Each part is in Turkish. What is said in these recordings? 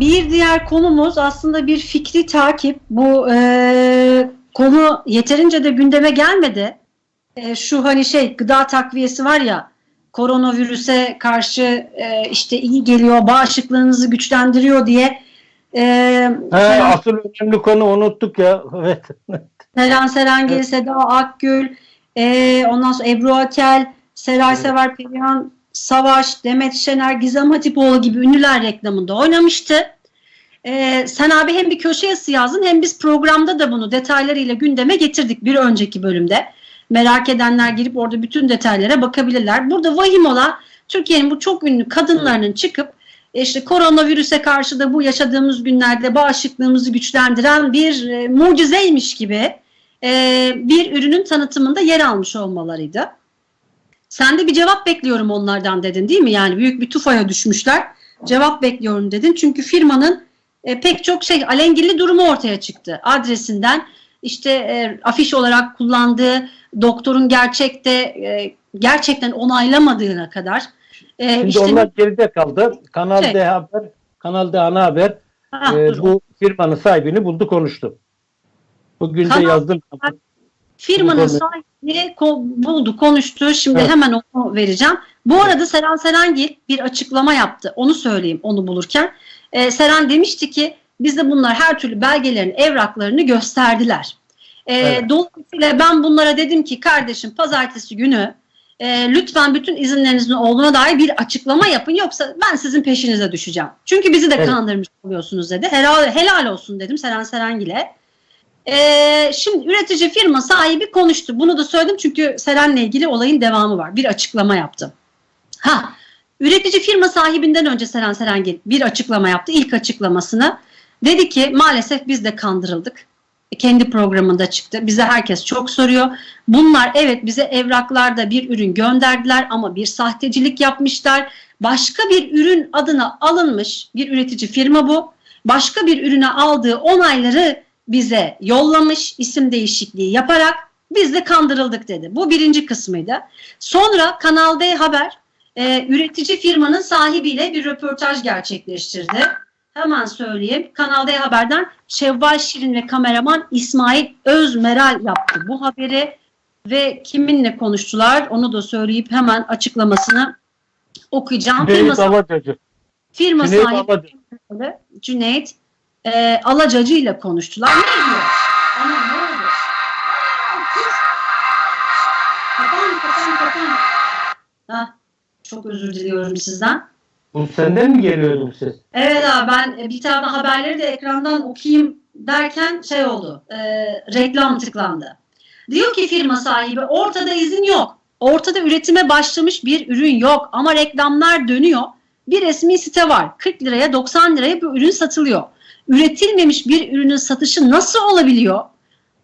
Bir diğer konumuz aslında bir fikri takip. Bu e, konu yeterince de gündeme gelmedi. E, şu hani şey gıda takviyesi var ya koronavirüse karşı e, işte iyi geliyor, bağışıklığınızı güçlendiriyor diye e, He, asıl önemli konu unuttuk ya. Evet. Seren Serengil, Evet. Seda Akgül, e, ondan sonra Ebru Akel, Seray Evet. Sever, Perihan Savaş, Demet Şener, Gizem Hatipoğlu gibi ünlüler reklamında oynamıştı. E, sen abi hem bir köşe yazısı yazdın hem biz programda da bunu detaylarıyla gündeme getirdik bir önceki bölümde. Merak edenler girip orada bütün detaylara bakabilirler. Burada vahim olan Türkiye'nin bu çok ünlü kadınlarının çıkıp e, işte koronavirüse karşı da bu yaşadığımız günlerde bağışıklığımızı güçlendiren bir e, mucizeymiş gibi e, bir ürünün tanıtımında yer almış olmalarıydı. Sen de bir cevap bekliyorum onlardan dedin değil mi? Yani büyük bir tufaya düşmüşler. Cevap bekliyorum dedin. Çünkü firmanın e, pek çok şey alengirli durumu ortaya çıktı. Adresinden işte e, afiş olarak kullandığı doktorun gerçekte e, gerçekten onaylamadığına kadar. E, Şimdi işte- onlar geride kaldı. Kanal Şey. D Haber, Kanal D Ana Haber Ha, e, bu firmanın sahibini buldu konuştu. Bugün de Kanal- yazdım. Firmanın sahibini buldu, konuştu. Şimdi Evet. hemen onu vereceğim. Bu arada Seren Serengil bir açıklama yaptı. Onu söyleyeyim onu bulurken. Ee, Seren demişti ki bizde bunlar her türlü belgelerin, evraklarını gösterdiler. Ee, Evet. Dolayısıyla ben bunlara dedim ki kardeşim pazartesi günü e, lütfen bütün izinlerinizin olduğuna dair bir açıklama yapın yoksa ben sizin peşinize düşeceğim. Çünkü bizi de Evet. kandırmış oluyorsunuz dedi. Helal, helal olsun dedim Seren Serengil'e. Ee, şimdi üretici firma sahibi konuştu. Bunu da söyledim çünkü Seren'le ilgili olayın devamı var. Bir açıklama yaptı. Ha, üretici firma sahibinden önce Seren Serengil bir açıklama yaptı. İlk açıklamasını. Dedi ki maalesef biz de kandırıldık. E, Kendi programında çıktı. Bize herkes çok soruyor. Bunlar evet bize evraklarda bir ürün gönderdiler ama bir sahtecilik yapmışlar. Başka bir ürün adına alınmış bir üretici firma bu. Başka bir ürüne aldığı onayları bize yollamış isim değişikliği yaparak biz de kandırıldık dedi. Bu birinci kısmıydı. Sonra Kanal D Haber e, üretici firmanın sahibiyle bir röportaj gerçekleştirdi. Hemen söyleyeyim. Kanal D Haber'den Şevval Şirin ve kameraman İsmail Özmeral yaptı bu haberi ve kiminle konuştular onu da söyleyip hemen açıklamasını okuyacağım. Cüneyt Firma, Alacacı. firma Cüneyt sahibi. Cüneyt e, Alacacı ile konuştular. Ne diyor? Ana ne oldu? Kız. Kapan kapan kapan. Hah, çok özür diliyorum sizden. Bu senden mi geliyordu bu ses? Evet abi ben e, bir tane haberleri de ekrandan okuyayım derken şey oldu. e, reklam tıklandı. Diyor ki firma sahibi ortada izin yok. Ortada üretime başlamış bir ürün yok ama reklamlar dönüyor. Bir resmi site var. 40 liraya 90 liraya bu ürün satılıyor. Üretilmemiş bir ürünün satışı nasıl olabiliyor?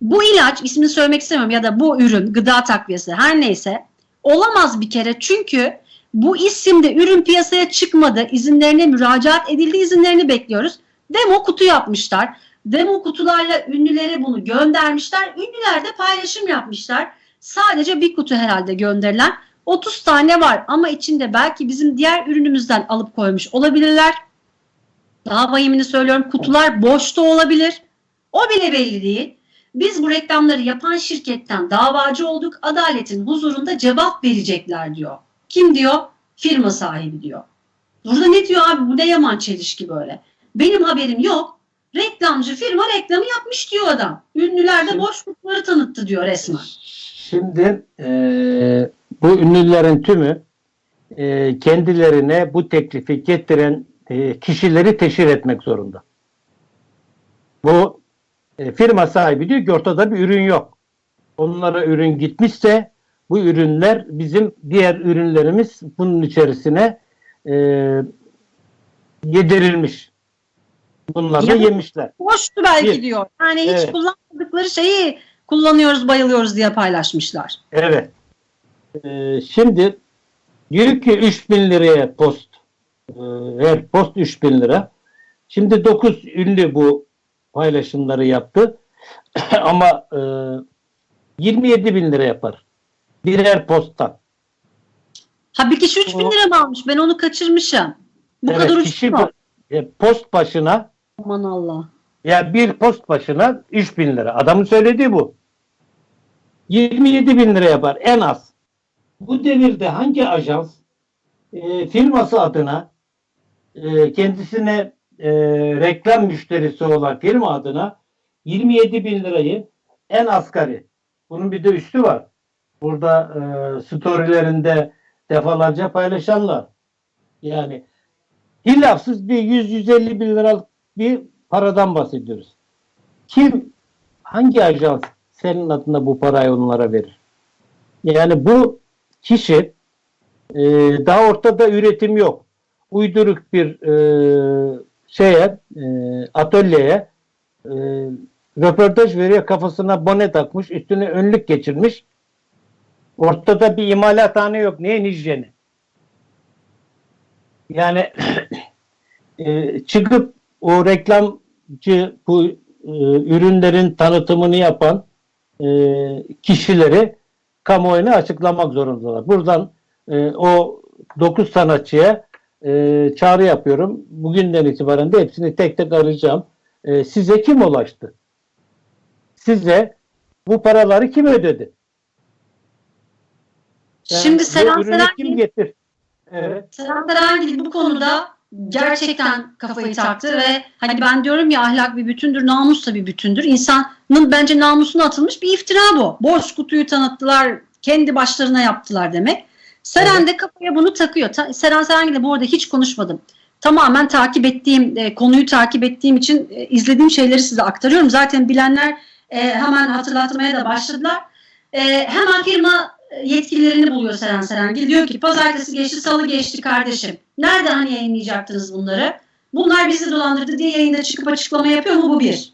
Bu ilaç ismini söylemek istemiyorum ya da bu ürün gıda takviyesi her neyse olamaz bir kere çünkü bu isimde ürün piyasaya çıkmadı. İzinlerine müracaat edildi. izinlerini bekliyoruz. Demo kutu yapmışlar. Demo kutularla ünlülere bunu göndermişler. Ünlüler de paylaşım yapmışlar. Sadece bir kutu herhalde gönderilen. 30 tane var ama içinde belki bizim diğer ürünümüzden alıp koymuş olabilirler. Daha vahimini söylüyorum. Kutular boş da olabilir. O bile belli değil. Biz bu reklamları yapan şirketten davacı olduk. Adaletin huzurunda cevap verecekler diyor. Kim diyor? Firma sahibi diyor. Burada ne diyor abi? Bu ne yaman çelişki böyle. Benim haberim yok. Reklamcı firma reklamı yapmış diyor adam. Ünlüler de boş kutuları tanıttı diyor resmen. Şimdi e, bu ünlülerin tümü e, kendilerine bu teklifi getiren e, kişileri teşhir etmek zorunda. Bu e, firma sahibi diyor ki ortada bir ürün yok. Onlara ürün gitmişse bu ürünler bizim diğer ürünlerimiz bunun içerisine e, yedirilmiş. Bunlar da yemişler. Boştu belki Bir. diyor. Yani hiç Evet. kullanmadıkları şeyi kullanıyoruz, bayılıyoruz diye paylaşmışlar. Evet. Ee, şimdi diyor ki 3000 liraya post. Ee, her post 3000 lira. Şimdi 9 ünlü bu paylaşımları yaptı. Ama e, 27 bin lira yapar. Birer posttan. Ha bir kişi 3000 O- lira mı almış? Ben onu kaçırmışım. Bu evet, kadar mu? e, post başına Aman Allah. ya bir post başına 3 bin lira. Adamın söylediği bu. 27 bin lira yapar en az. Bu devirde hangi ajans e, firması adına e, kendisine e, reklam müşterisi olan firma adına 27 bin lirayı en asgari. Bunun bir de üstü var. Burada e, storylerinde defalarca paylaşanlar. Yani hilafsız bir 100-150 bin liralık bir paradan bahsediyoruz. Kim, hangi ajans senin adına bu parayı onlara verir? Yani bu kişi e, daha ortada üretim yok. Uyduruk bir e, şeye, e, atölyeye e, röportaj veriyor kafasına bone takmış, üstüne önlük geçirmiş. Ortada bir imalathane yok. Neyin hijyeni? Yani e, çıkıp o reklamcı bu e, ürünlerin tanıtımını yapan e, kişileri kamuoyuna açıklamak zorundalar. Buradan e, o 9 sanatçıya e, çağrı yapıyorum. Bugünden itibaren de hepsini tek tek arayacağım. E, size kim ulaştı? Size bu paraları kim ödedi? Yani Şimdi bu Seren ürünü kim Serengil, getir? Evet. Seren Serengil bu konuda gerçekten kafayı taktı ve hani ben diyorum ya ahlak bir bütündür, namus da bir bütündür. İnsanın bence namusuna atılmış bir iftira bu. Boş kutuyu tanıttılar, kendi başlarına yaptılar demek. Seren de kafaya bunu takıyor. Ta- Seren Serengil'le bu arada hiç konuşmadım. Tamamen takip ettiğim, e, konuyu takip ettiğim için e, izlediğim şeyleri size aktarıyorum. Zaten bilenler e, hemen hatırlatmaya da başladılar. E, hemen firma yetkililerini buluyor Seren Serengil. Diyor ki pazartesi geçti, salı geçti kardeşim. Nerede hani yayınlayacaktınız bunları? Bunlar bizi dolandırdı diye yayında çıkıp açıklama yapıyor mu? Bu bir.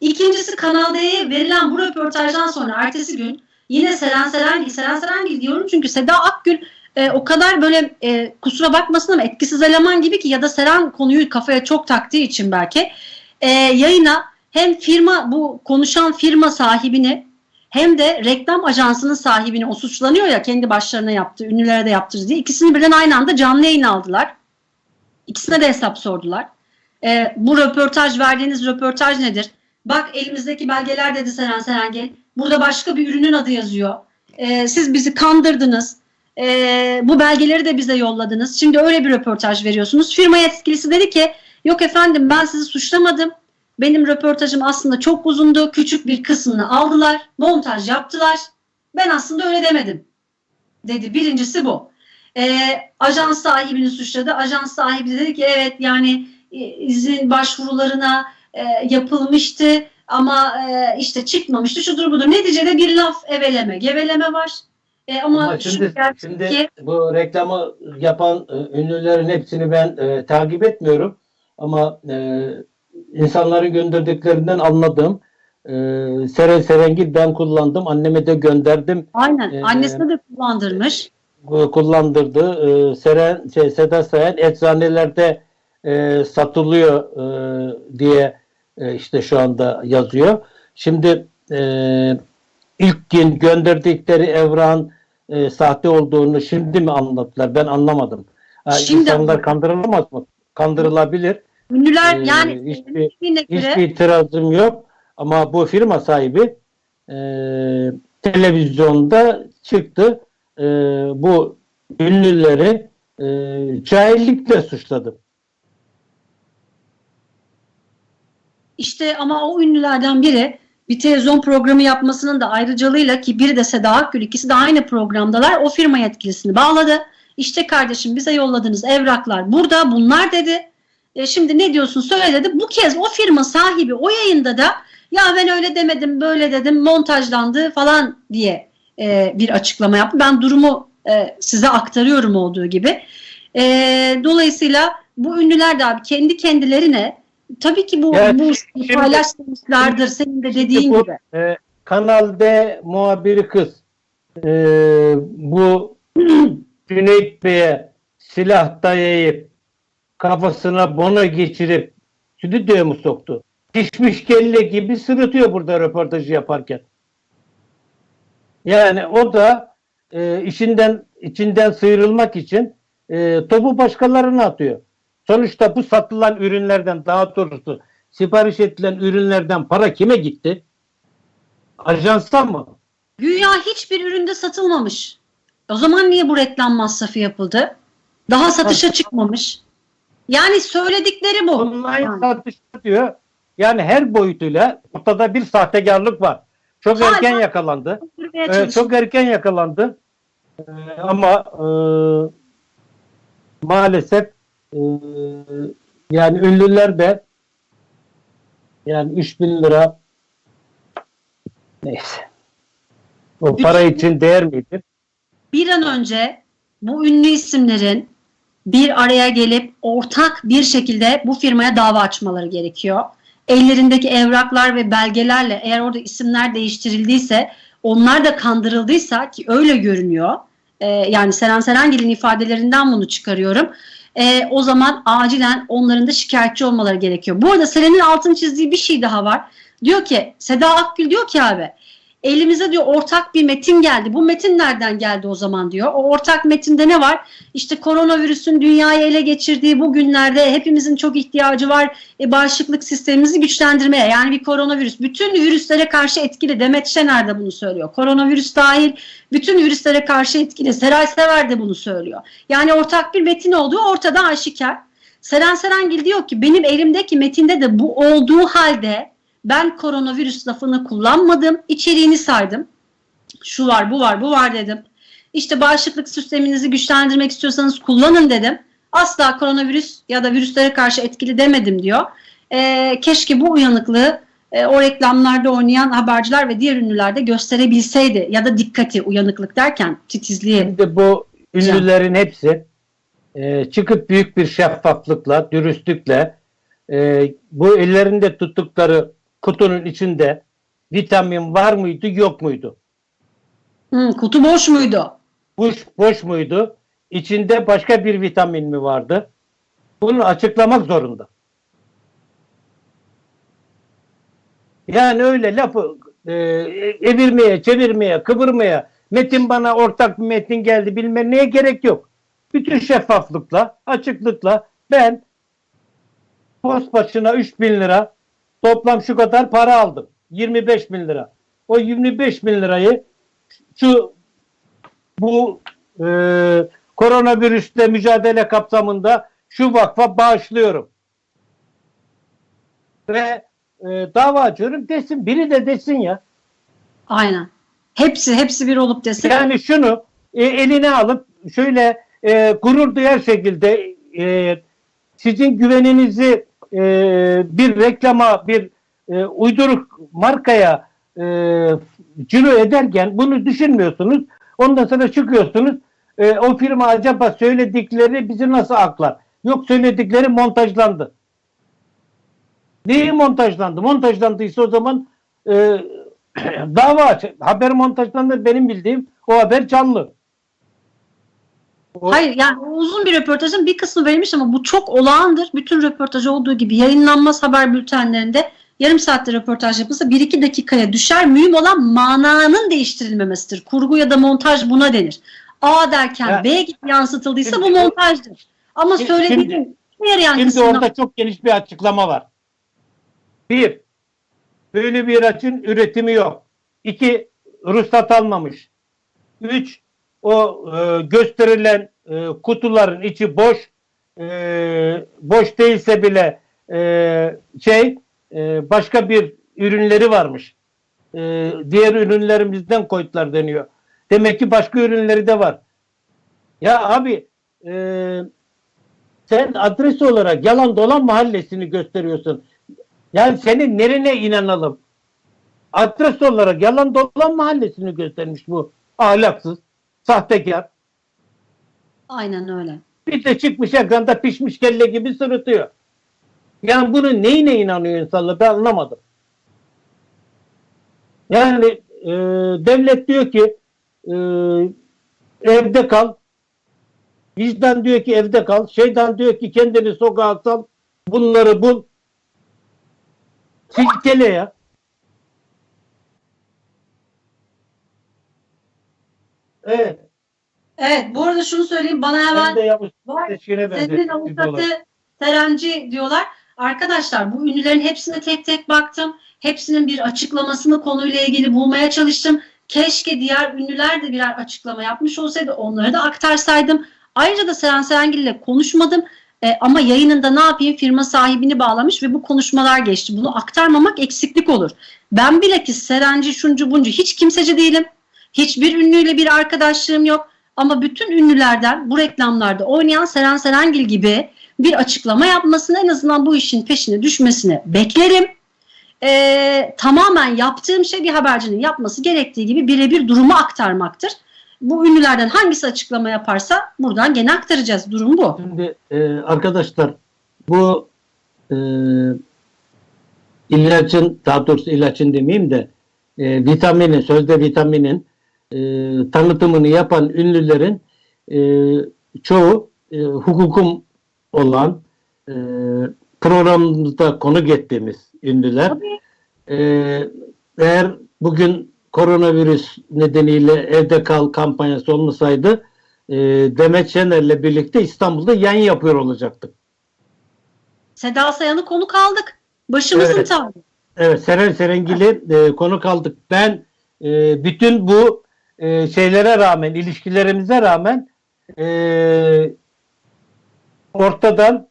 İkincisi Kanal D'ye verilen bu röportajdan sonra ertesi gün yine Seren Serengil, Seren Serengil diyorum çünkü Seda Akgül e, o kadar böyle e, kusura bakmasın ama etkisiz eleman gibi ki ya da Seren konuyu kafaya çok taktığı için belki e, yayına hem firma bu konuşan firma sahibini hem de reklam ajansının sahibini o suçlanıyor ya kendi başlarına yaptığı, ünlülere de yaptırdı diye ikisini birden aynı anda canlı yayın aldılar. İkisine de hesap sordular. Ee, bu röportaj verdiğiniz röportaj nedir? Bak elimizdeki belgeler dedi Seren Serengil. Burada başka bir ürünün adı yazıyor. Ee, siz bizi kandırdınız. Ee, bu belgeleri de bize yolladınız. Şimdi öyle bir röportaj veriyorsunuz. Firma yetkilisi dedi ki yok efendim ben sizi suçlamadım. Benim röportajım aslında çok uzundu. Küçük bir kısmını aldılar. Montaj yaptılar. Ben aslında öyle demedim. Dedi. Birincisi bu. Ee, ajans sahibini suçladı. Ajans sahibi de dedi ki evet yani e, izin başvurularına e, yapılmıştı ama e, işte çıkmamıştı. Şudur budur. Neticede bir laf eveleme, geveleme var. E, ama, Ama şimdi, şimdi ki- bu reklamı yapan e, ünlülerin hepsini ben e, takip etmiyorum. Ama e, insanların gönderdiklerinden anladığım e, Seren Serengil ben kullandım. Anneme de gönderdim. aynen Ee, annesine de kullandırmış. e, kullandırdı. E, Seren, şey, Seda Sayan eczanelerde e, satılıyor e, diye e, işte şu anda yazıyor. Şimdi e, ilk gün gönderdikleri evran e, sahte olduğunu şimdi mi anlattılar? Ben anlamadım. Ha, Şimdi insanlar kandırılamaz mı? Kandırılabilir. Ünlüler Ee, yani hiçbir- Hiçbir itirazım yok. Ama bu firma sahibi e, televizyonda çıktı. E, bu ünlüleri e, cahillikle suçladı. İşte ama o ünlülerden biri bir televizyon programı yapmasının da ayrıcalığıyla ki biri de Seda Akgül ikisi de aynı programdalar o firma yetkilisini bağladı. İşte kardeşim bize yolladığınız evraklar burada bunlar dedi. E, şimdi ne diyorsun söyle dedi. Bu kez o firma sahibi o yayında da ya ben öyle demedim böyle dedim montajlandı falan diye e, bir açıklama yaptı. Ben durumu e, size aktarıyorum olduğu gibi. E, dolayısıyla bu ünlüler de abi kendi kendilerine tabii ki bu, Evet, bu şimdi- paylaşmışlardır senin de dediğin bu, gibi. e, Kanal D muhabiri kız e, bu Cüneyt Bey'e silah dayayıp kafasına bona geçirip stüdyoya mı soktu? Pişmiş kelle gibi sırıtıyor burada röportajı yaparken. Yani o da e, işinden içinden sıyrılmak için e, topu başkalarına atıyor. Sonuçta bu satılan ürünlerden daha doğrusu sipariş edilen ürünlerden para kime gitti? Ajansa mı? Güya hiçbir üründe satılmamış. O zaman niye bu reklam masrafı yapıldı? Daha satışa çıkmamış. Yani söyledikleri bu. Online Yani. satış diyor. Yani her boyutuyla ortada bir sahtekarlık var. Çok Hala- erken yakalandı. Ee, çok erken yakalandı. Ee, ama e, maalesef e, yani ünlüler de yani 3000 lira neyse. O para için değer miydi? bir an önce bu ünlü isimlerin bir araya gelip ortak bir şekilde bu firmaya dava açmaları gerekiyor. Ellerindeki evraklar ve belgelerle eğer orada isimler değiştirildiyse onlar da kandırıldıysa ki öyle görünüyor. Ee, yani Seren Serengil'in ifadelerinden bunu çıkarıyorum. Ee, o zaman acilen onların da şikayetçi olmaları gerekiyor. Bu arada Seren'in altını çizdiği bir şey daha var. Diyor ki Seda Akgül diyor ki abi elimize diyor ortak bir metin geldi. Bu metin nereden geldi o zaman diyor. O ortak metinde ne var? İşte koronavirüsün dünyayı ele geçirdiği bu günlerde hepimizin çok ihtiyacı var e, bağışıklık sistemimizi güçlendirmeye. Yani bir koronavirüs bütün virüslere karşı etkili. Demet Şener de bunu söylüyor. Koronavirüs dahil bütün virüslere karşı etkili. Seray Sever de bunu söylüyor. Yani ortak bir metin olduğu ortada aşikar. Seren Serengil diyor ki benim elimdeki metinde de bu olduğu halde ben koronavirüs lafını kullanmadım. içeriğini saydım. Şu var, bu var, bu var dedim. İşte bağışıklık sisteminizi güçlendirmek istiyorsanız kullanın dedim. Asla koronavirüs ya da virüslere karşı etkili demedim diyor. Ee, keşke bu uyanıklığı e, o reklamlarda oynayan haberciler ve diğer ünlüler de gösterebilseydi. Ya da dikkati, uyanıklık derken titizliği. Şimdi bu ünlülerin hepsi e, çıkıp büyük bir şeffaflıkla, dürüstlükle e, bu ellerinde tuttukları kutunun içinde vitamin var mıydı, yok muydu? Hı, kutu boş muydu? Boş, boş muydu? İçinde başka bir vitamin mi vardı? Bunu açıklamak zorunda. Yani öyle lafı e, evirmeye, çevirmeye, kıvırmaya, metin bana ortak bir metin geldi bilmem neye gerek yok. Bütün şeffaflıkla, açıklıkla ben post başına 3 bin lira toplam şu kadar para aldım. 25 bin lira. O 25 bin lirayı şu bu e, koronavirüsle mücadele kapsamında şu vakfa bağışlıyorum. Ve e, dava açıyorum desin. Biri de desin ya. Aynen. Hepsi, hepsi bir olup desin. Yani şunu e, eline alıp şöyle e, gurur duyar şekilde e, sizin güveninizi e, bir reklama, bir e, uyduruk markaya e, ciro ederken bunu düşünmüyorsunuz. Ondan sonra çıkıyorsunuz. E, o firma acaba söyledikleri bizi nasıl aklar? Yok söyledikleri montajlandı. Neyi montajlandı? Montajlandıysa o zaman e, dava. Haber montajlandı benim bildiğim o haber canlı. O- Hayır yani uzun bir röportajın bir kısmı verilmiş ama bu çok olağandır. Bütün röportaj olduğu gibi yayınlanmaz haber bültenlerinde yarım saatte röportaj yapılsa 1-2 dakikaya düşer. Mühim olan mananın değiştirilmemesidir. Kurgu ya da montaj buna denir. A derken Ya- B gibi yansıtıldıysa bu Şimdi- montajdır. Ama Şimdi- söylediğin diğer Şimdi yankısından orada çok geniş bir açıklama var. Bir, böyle bir ilacın üretimi yok. İki, ruhsat almamış. Üç, o e, gösterilen e, kutuların içi boş. E, boş değilse bile e, şey e, başka bir ürünleri varmış. E, diğer ürünlerimizden koydular deniyor. Demek ki başka ürünleri de var. Ya abi e, sen adres olarak yalan dolan mahallesini gösteriyorsun. Yani senin nerene inanalım? Adres olarak yalan dolan mahallesini göstermiş bu ahlaksız, sahtekar. aynen öyle. Bir de çıkmış ekranda pişmiş kelle gibi sırıtıyor. Yani bunun neyine inanıyor insanlar ben anlamadım. Yani e, devlet diyor ki e, evde kal. Vicdan diyor ki evde kal. Şeytan diyor ki kendini sokağa sal. Bunları bul. Silkele ya. Evet. Evet bu arada şunu söyleyeyim bana hemen var. Senin avukatı Serenci diyorlar. Arkadaşlar bu ünlülerin hepsine tek tek baktım. Hepsinin bir açıklamasını konuyla ilgili bulmaya çalıştım. Keşke diğer ünlüler de birer açıklama yapmış olsaydı onları da aktarsaydım. Ayrıca da Seren Serengil ile konuşmadım. E, ama yayınında ne yapayım firma sahibini bağlamış ve bu konuşmalar geçti. Bunu aktarmamak eksiklik olur. Ben bilakis Serenci, şuncu buncu hiç kimseci değilim. Hiçbir ünlüyle bir arkadaşlığım yok. Ama bütün ünlülerden bu reklamlarda oynayan Seren Serengil gibi bir açıklama yapmasını en azından bu işin peşine düşmesini beklerim. Ee, tamamen yaptığım şey bir habercinin yapması gerektiği gibi birebir durumu aktarmaktır. Bu ünlülerden hangisi açıklama yaparsa buradan gene aktaracağız. Durum bu. Şimdi e, arkadaşlar bu e, ilacın daha doğrusu ilacın demeyeyim de e, vitaminin sözde vitaminin e, tanıtımını yapan ünlülerin e, çoğu e, hukukum olan e, programımızda konuk ettiğimiz ünlüler. Tabii. E, eğer bugün koronavirüs nedeniyle evde kal kampanyası olmasaydı e, Demet Şener'le birlikte İstanbul'da yayın yapıyor olacaktık. Seda Sayan'ı konuk aldık. Başımızın Evet. tacı. Evet Seren Serengil'i e, konuk aldık. Ben e, bütün bu e, şeylere rağmen, ilişkilerimize rağmen e, ortadan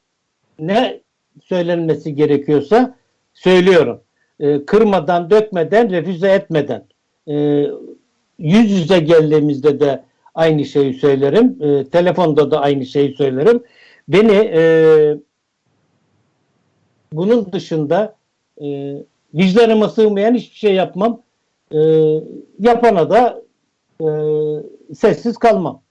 ne söylenmesi gerekiyorsa söylüyorum. E, kırmadan, dökmeden, refüze etmeden. E, yüz yüze geldiğimizde de aynı şeyi söylerim. E, telefonda da aynı şeyi söylerim. Beni e, bunun dışında e, vicdanıma sığmayan hiçbir şey yapmam. E, yapana da e, sessiz kalmam.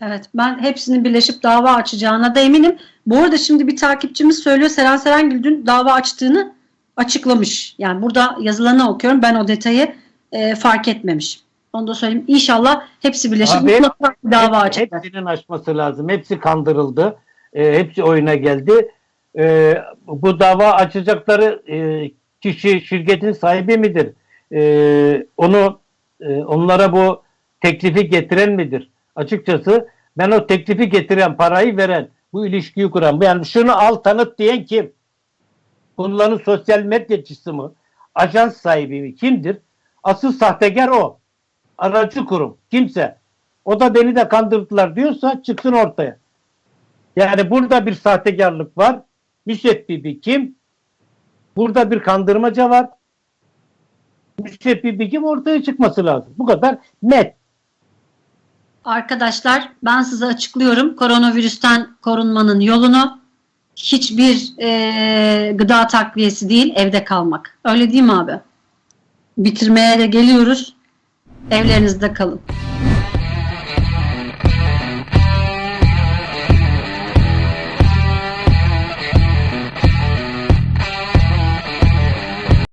Evet ben hepsinin birleşip dava açacağına da eminim. Bu arada şimdi bir takipçimiz söylüyor Seren Serengil dün dava açtığını açıklamış. Yani burada yazılanı okuyorum ben o detayı e, fark etmemiş. Onu da söyleyeyim. İnşallah hepsi birleşip Abi, mutlaka bir dava Hep- açacak. Hepsinin açması lazım. Hepsi kandırıldı. E, hepsi oyuna geldi. E, bu dava açacakları e, kişi şirketin sahibi midir? E, onu e, onlara bu teklifi getiren midir? Açıkçası ben o teklifi getiren, parayı veren, bu ilişkiyi kuran, yani şunu al tanıt diyen kim? Bunların sosyal medyacısı mı? Ajans sahibi mi? Kimdir? Asıl sahtekar o. Aracı kurum. Kimse. O da beni de kandırdılar diyorsa çıksın ortaya. Yani burada bir sahtekarlık var. Müsebbibi kim? Burada bir kandırmaca var. Müsebbibi kim ortaya çıkması lazım. Bu kadar net. Arkadaşlar ben size açıklıyorum koronavirüsten korunmanın yolunu hiçbir e, gıda takviyesi değil evde kalmak. Öyle değil mi abi? Bitirmeye de geliyoruz. Evlerinizde kalın.